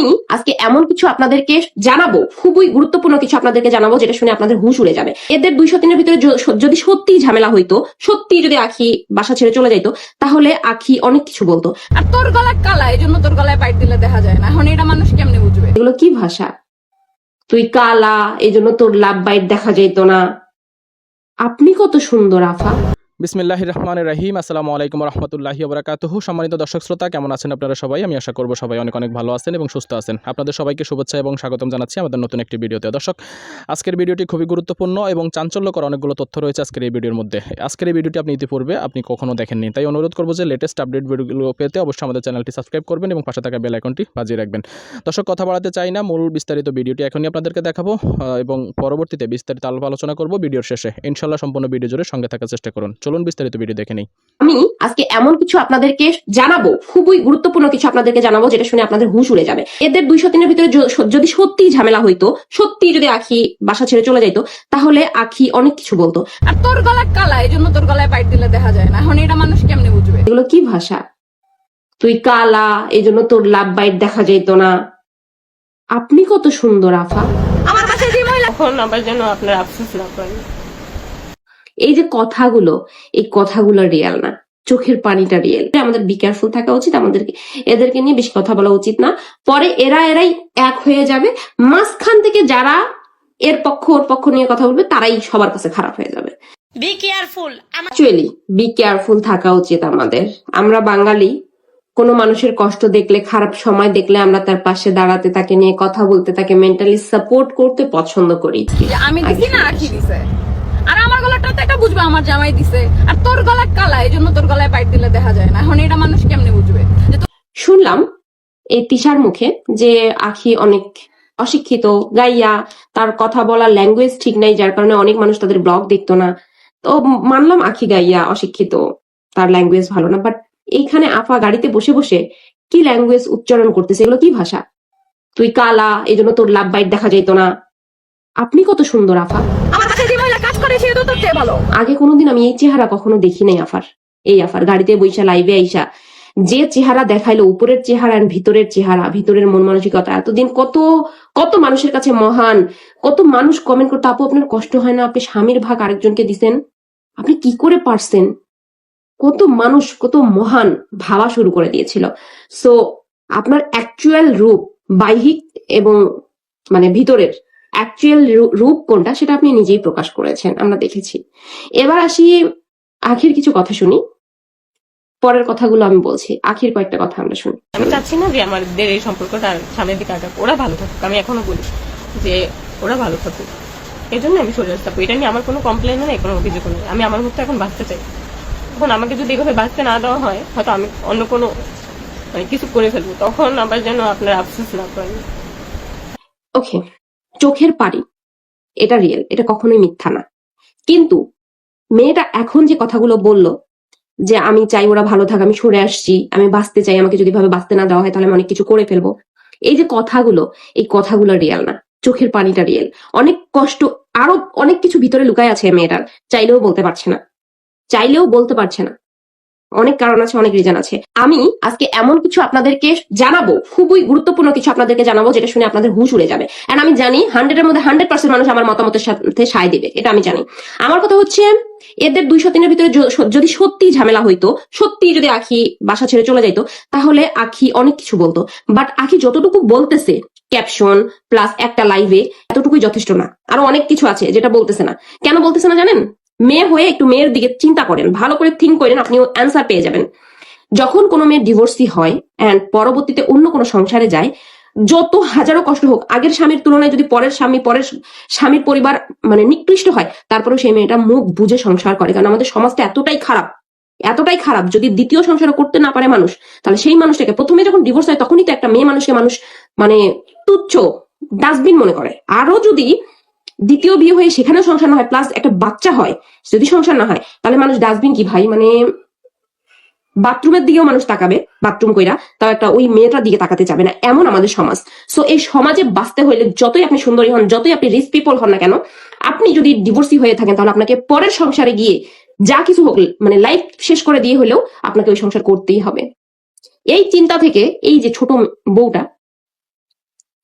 আমি আজকে এমন কিছু আপনাদেরকে জানাব খুবই গুরুত্বপূর্ণ কিছু আপনাদেরকে জানাব যেটা শুনে আপনাদের হুঁশ উড়ে যাবে। এদের দুইশো দিনের ভিতরে যদি সত্যি ঝামেলা হইতো সত্যি যদি আখি বাসা ছেড়ে চলে যাইতো তাহলে আখি অনেক কিছু বলতো। আর তোর গলায় কালা এই জন্য তোর গলায় পাইট দিলে দেখা যায় না। এখন এটা মানুষ কেমনে বুঝবে? এগুলো কি ভাষা? তুই কালা এই জন্য তোর লাভ বাইট দেখা যাইতো না। আপনি কত সুন্দর আফা। বিসমিল্লাহ রহমান রাহিম। আসসালামু আলাইকুম রহমতুল্লাহি বরাকাতুহু। সম্মানিত দর্শক শ্রোতা, কেমন আছেন আপনারা সবাই? আমি আশা করব সবাই অনেক অনেক ভালো আছেন এবং সুস্থ আছেন। আপনাদের সবাইকে শুভেচ্ছা এবং স্বাগতম জানাচ্ছি আমাদের নতুন একটি ভিডিওতে। দর্শক, আজকের ভিডিওটি খুবই গুরুত্বপূর্ণ এবং চাঞ্চল্যকর অনেকগুলো তথ্য রয়েছে আজকের এই ভিডিওর মধ্যে। আজকের এই ভিডিওটি আপনি ইতিপূর্বে আপনি কখনো দেখেননি। তাই অনুরোধ করব যে লেটেস্ট আপডেট ভিডিওগুলো পেতে অবশ্যই আমাদের চ্যানেলটি সাবস্ক্রাইব করবেন এবং পাশে থাকা বেল আইকনটি বাজিয়ে রাখবেন। দর্শক, কথা বাড়াতে চাই না। মূল বিস্তারিত ভিডিওটি এখনই আপনাদেরকে দেখাবো এবং পরবর্তীতে বিস্তারিত আলোচনা করব ভিডিওর শেষে। ইনশাল্লাহ সম্পূর্ণ ভিডিও জুড়ে সঙ্গে থাকার চেষ্টা করুন। চলুন বিস্তারিত ভিডিও দেখে নিই। আমি আজকে এমন কিছু আপনাদেরকে জানাব খুবই গুরুত্বপূর্ণ কিছু আপনাদেরকে জানাব যেটা শুনে আপনাদের হুঁশ উড়ে যাবে। এদের দুইশো দিনের ভিতরে যদি সত্যি ঝামেলা হইতো সত্যি যদি আখি বাসা ছেড়ে চলে যাইতো তাহলে আখি অনেক কিছু বলতো। আর তোর গলায় কালা এই জন্য তোর গলায় পাইট দিলে দেখা যায় না। এখন এটা মানুষ কেমনে বুঝবে? এগুলো কি ভাষা? তুই কালা এই জন্য তোর লাভ বাইট দেখা যাইত না। আপনি কত সুন্দর আফা। আমার কাছে যে মহিলা তখন আমার জন্য আপনার আফসোস না করেন এই যে কথাগুলো এই কথাগুলো রিয়াল না। চোখের পানিটা রিয়েল আমাদের বি কেয়ারফুল থাকা উচিত আমাদেরকে এদেরকে নিয়ে বেশি কথা বলা উচিত না। পরে এরা এরাই এক হয়ে যাবে। মাঝখান থেকে যারা এর পক্ষ ওর পক্ষ নিয়ে কথা বলবে তারাই সবার কাছে খারাপ হয়ে যাবে। Be careful actually be careful থাকা উচিত আমাদের। আমরা বাঙালি কোনো মানুষের কষ্ট দেখলে খারাপ সময় দেখলে আমরা তার পাশে দাঁড়াতে তাকে নিয়ে কথা বলতে তাকে মেন্টালি সাপোর্ট করতে পছন্দ করি। আমি দেখি না আখি দিছে। আর তো এটা বুঝবে আমার জামাই দিছে। আর তোর গলায় কালা এই জন্য তোর গলায় পাইট দিলে দেখা যায় না। এখন এটা মানুষ কেমনে বুঝবে? শুনলাম এই তিশার মুখে যে আখি অনেক অশিক্ষিত, গাইয়া, তার কথা বলার ল্যাঙ্গুয়েজ ঠিক নাই, যার কারণে অনেক মানুষ তাদের ব্লগ দেখতো না। তো মানলাম আখি গাইয়া অশিক্ষিত, তার ল্যাঙ্গুয়েজ ভালো না বাট এইখানে আফা গাড়িতে বসে বসে কি ল্যাঙ্গুয়েজ উচ্চারণ করতেছে, এগুলো কি ভাষা? তুই কালা এই জন্য তোর লাভ বাইট দেখা যাইতো না। আপনি কত সুন্দর আফা। করে সে তো চেয়ে ভালো। আগে কোনোদিন আমি এই চেহারা কখনো দেখি নাই, আফার। এই আফার, গাড়িতে বইসা, লাইভে আইসা, যে চেহারা দেখাইলো, উপরের চেহারা আর ভিতরের চেহারা, ভিতরের মন মানসিকতা, এতদিন কত কত মানুষের কাছে মহান, কত মানুষ কমেন্ট করতো, আপু, আপনার কষ্ট হয় না, আপনি স্বামীর ভাগ আরেকজনকে দিছেন? আপনি কি করে পারছেন? কত মানুষ, কত মহান ভাবা শুরু করে দিয়েছিল। সো আপনার অ্যাকচুয়াল রূপ, বাহ্যিক এবং মানে ভিতরের অ্যাকচুয়াল রূপ কোনটা সেটা আপনি নিজেই প্রকাশ করেছেন আমরা দেখেছি। এবার আসি আখির কিছু কথা শুনি। পরের কথাগুলো আমি বলছি আখির কয়েকটা কথা আমরা শুনি। আমি চাচ্ছি না যে আমাদের এই সম্পর্কটা সামনের দিকে আগাক ওরা ভালো থাকুক আমি এখনও বলি যে ওরা ভালো থাকুক। এই জন্য আমি সরে আসতে এটা নিয়ে আমার কোনো কমপ্লেন নেই কোনো অভিযোগ নেই। আমি আমার মতো এখন বাঁচতে চাই। এখন আমাকে যদি এভাবে বাঁচতে না দেওয়া হয় হয়তো আমি অন্য কোনো মানে কিছু করে ফেলব তখন আবার যেন আপনার আফসোস না করেন ওকে চোখের পারি এটা রিয়েল এটা কখনোই মিথ্যা না। কিন্তু মেয়েটা এখন যে কথাগুলো বলল, যে আমি চাই ওরা ভালো থাক, আমি সরে আসছি, আমি বাঁচতে চাই, আমাকে যদি ভাবে বাঁচতে না দেওয়া হয়, তাহলে আমি অনেক কিছু করে ফেলব। এই যে কথাগুলো, এই কথাগুলো রিয়েল না। চোখের পানিটা রিয়েল অনেক কষ্ট, আরও অনেক কিছু ভিতরে লুকায় আছে মেয়েটার। চাইলেও বলতে পারছে না। চাইলেও বলতে পারছে না। অনেক কারণ আছে, অনেক রিজন আছে। আমি আজকে এমন কিছু আপনাদেরকে জানাব, খুবই গুরুত্বপূর্ণ কিছু আপনাদেরকে জানাব, যেটা শুনে আপনাদের হুঁশ উড়ে যাবে। এন্ড আমি জানি হান্ড্রেডের মধ্যে হান্ড্রেড পার্সেন্ট মানুষ আমার মতামতের সাথে সায় দিবে, এটা আমি জানি। আমার কথা হচ্ছে, এদের দুইশো দিনের ভিতরে যদি সত্যি ঝামেলা হইতো, সত্যি যদি আখি বাসা ছেড়ে চলে যাইতো, তাহলে আখি অনেক কিছু বলতো। বাট আখি যতটুকু বলতেছে ক্যাপশন প্লাস একটা লাইভে এতটুকুই যথেষ্ট না। আরও অনেক কিছু আছে, যেটা বলতেছে না। কেন বলতেছে না জানেন? মেয়ে হয়ে একটু মেয়ের দিকে চিন্তা করেন, ভালো করে থিঙ্ক করেন আপনি অ্যান্সার পেয়ে যাবেন। যখন কোনো মেয়ের ডিভোর্সি হয় অ্যান্ড পরবর্তীতে অন্য কোনো সংসারে যায়, যত হাজারো কষ্ট হোক, আগের স্বামীর তুলনায় যদি পরের স্বামী, পরের স্বামীর পরিবার মানে নিকৃষ্ট হয়, তারপরেও সেই মেয়েটা মুখ বুঝে সংসার করে, কারণ আমাদের সমাজটা এতটাই খারাপ এতটাই খারাপ, যদি দ্বিতীয় সংসার করতে না পারে মানুষ, তাহলে সেই মানুষটাকে প্রথমে যখন ডিভোর্স হয়, তখনই তো একটা মেয়ে মানুষকে মানুষ মানে তুচ্ছ ডাস্টবিন মনে করে। আরও যদি দ্বিতীয় বিয়ে হয়ে সেখানেও সংসার না হয় প্লাস একটা বাচ্চা হয়, যদি সংসার না হয়, তাহলে মানুষ ডাস্টবিন কি ভাই? মানে বাথরুমের দিকেও মানুষ তাকাবে বাথরুম কইরা, তাও একটা ওই মেয়েটার দিকে তাকাতে যাবে না, এমন আমাদের সমাজ। সো এই সমাজে বাঁচতে হইলে যতই আপনি সুন্দরী হন, যতই আপনি রিচ পিপল হন না কেন, আপনি যদি ডিভোর্সি হয়ে থাকেন, তাহলে আপনাকে পরের সংসারে গিয়ে যা কিছু হোক মানে লাইফ শেষ করে দিয়ে হলেও আপনাকে ওই সংসার করতেই হবে। এই চিন্তা থেকে, এই যে ছোট বউটা,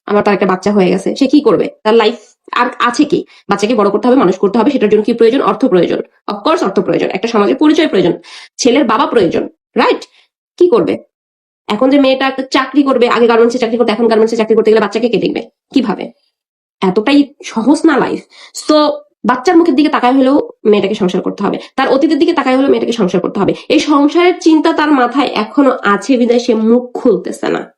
আমার তার একটা বাচ্চা হয়ে গেছে, সে কি করবে? তার লাইফ আর আছে কি? বাচ্চাকে বড় করতে হবে, মানুষ করতে হবে, সেটার জন্য কি প্রয়োজন? অর্থ প্রয়োজন। অফকোর্স অর্থ প্রয়োজন। একটা সমাজের পরিচয় প্রয়োজন। ছেলের বাবা প্রয়োজন রাইট কি করবে? এখন যে মেয়েটা চাকরি করবে, আগে গার্মেন্টসে চাকরি করতে, এখন গার্মেন্টসে চাকরি করতে গেলে বাচ্চাকে কে দেখবে? কীভাবে? এতটাই সহজ না লাইফ তো বাচ্চার মুখের দিকে তাকায় হলেও মেয়েটাকে সংসার করতে হবে। তার অতীতের দিকে তাকায় হলেও মেয়েটাকে সংসার করতে হবে। এই সংসারের চিন্তা তার মাথায় এখনও আছে বিদায় সে মুখ খুলতেছে না।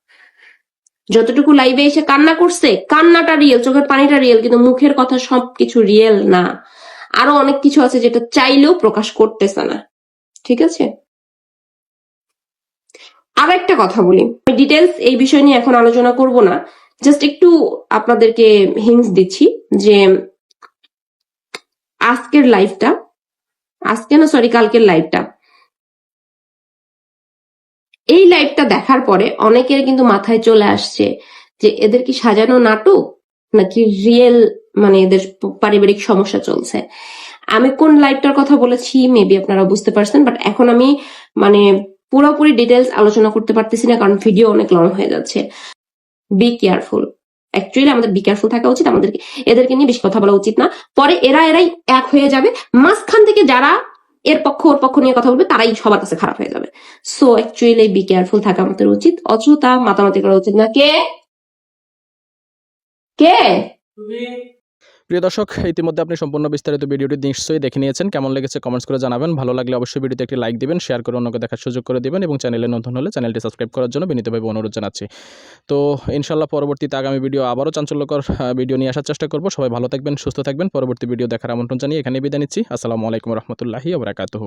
যতটুকু লাইভে এসে কান্না করছে, কান্নাটা রিয়েল চোখের পানিটা রিয়েল কিন্তু মুখের কথা সবকিছু রিয়েল না। আরও অনেক কিছু আছে যেটা চাইলেও প্রকাশ করতেছে না। ঠিক আছে? আর একটা কথা বলি। আমি ডিটেলস এই বিষয় নিয়ে এখন আলোচনা করব না। জাস্ট একটু আপনাদেরকে হিংস দিচ্ছি যে আজকের লাইফটা আজকে না সরি কালকের লাইফটা এই লাইফটা দেখার পরে অনেকের কিন্তু মাথায় চলে আসছে যে এদের কি সাজানো নাটক নাকি রিয়েল মানে এদের পারিবারিক সমস্যা চলছে। আমি কোন লাইফটার কথা বলেছি মেবি আপনারা বুঝতে পারছেন বাট এখন আমি মানে পুরোপুরি ডিটেলস আলোচনা করতে পারতেছি না, কারণ ভিডিও অনেক লং হয়ে যাচ্ছে। বি কেয়ারফুল অ্যাকচুয়ালি আমাদের বি কেয়ারফুল থাকা উচিত, আমাদেরকে এদেরকে নিয়ে বেশি কথা বলা উচিত না। পরে এরা এরাই এক হয়ে যাবে। মাঝখান থেকে যারা এর পক্ষ, ওর পক্ষ নিয়ে কথা বলবে, তারাই সবার কাছে খারাপ হয়ে যাবে। সো অ্যাকচুয়ালি বি কেয়ারফুল থাকা আমাদের উচিত। অযথা মাতামাতি করা উচিত না। কে? কে? প্রিয় দর্শক, ইতিমধ্যে আপনি সম্পূর্ণ বিস্তারিত ভিডিওটি নিশ্চয়ই দেখে নিয়েছেন। কেমন লেগেছে কমেন্টস করে জানাবেন। ভালো লাগলে অবশ্যই ভিডিওতে একটি লাইক দিবেন শেয়ার করে অন্যকে দেখার সুযোগ করে দিবেন এবং চ্যানেলে নতুন হলে চ্যানেলটি সাবস্ক্রাইব করার জন্য বিনীতভাবে অনুরোধ জানাচ্ছি। তো ইনশাল্লাহ পরবর্তীতে আগামী ভিডিও আবারও চাঞ্চল্যকর ভিডিও নিয়ে আসার চেষ্টা করব। সবাই ভালো থাকবেন, সুস্থ থাকবেন। পরবর্তী ভিডিও দেখার আমন্ত্রণ জানিয়ে এখানে বিদায় নিচ্ছি। আসসালামু আলাইকুম রহমতুল্লাহি আবরাকাতহ